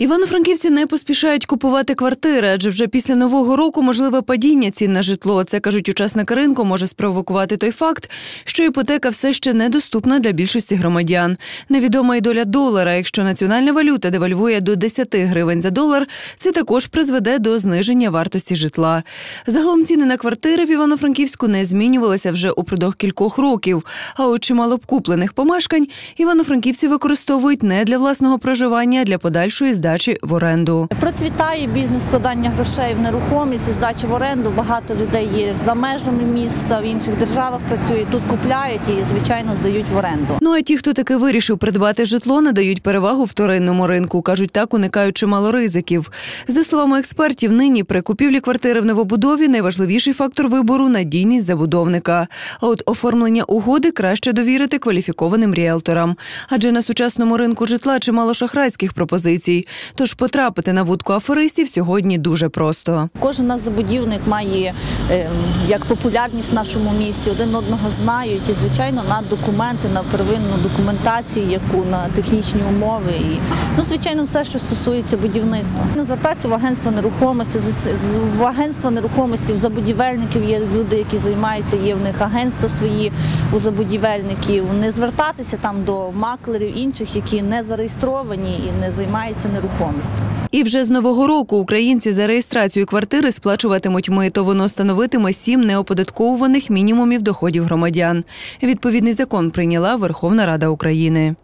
Івано-франківці не поспішають купувати квартири, адже вже після нового року можливе падіння цін на житло. Це кажуть, учасники ринку може спровокувати той факт, що іпотека все ще недоступна для більшості громадян. Невідома й доля долара. Якщо національна валюта девальвує до 10 гривень за долар, це також призведе до зниження вартості житла. Загалом ціни на квартири в Івано-Франківську не змінювалися вже упродовж кількох років. А от чимало б куплених помешкань івано-франківці використовують не для власного проживання, а для подальшої здачі в оренду. Процвітає бізнес складання грошей в нерухомість і здачі в оренду. Багато людей є за межами міста, в інших державах працюють, тут купляють і, звичайно, здають в оренду. Ну а ті, хто таки вирішив придбати житло, надають перевагу вторинному ринку. кажуть, так уникають чимало ризиків. За словами експертів, нині при купівлі квартири в новобудові найважливіший фактор вибору надійність забудовника. А от оформлення угоди краще довірити кваліфікованим ріелторам. Адже на сучасному ринку житла чимало шахрайських пропозицій. Тож потрапити на вудку аферистів сьогодні дуже просто. Кожен наш забудівник має е, як популярність в нашому місті, один одного знають і, звичайно, на документи, на первинну документацію, яку на технічні умови і ну, звичайно, все, що стосується будівництва. Не звертатися в агентство нерухомості, в агентство нерухомості, в забудівельників є люди, які займаються, є в них агентства свої у забудівельників. Не звертатися там до маклерів інших, які не зареєстровані і не займаються нерухомістю. І вже з нового року українці за реєстрацію квартири сплачуватимуть мито. Воно становитиме сім неоподатковуваних мінімумів доходів громадян. Відповідний закон прийняла Верховна Рада України.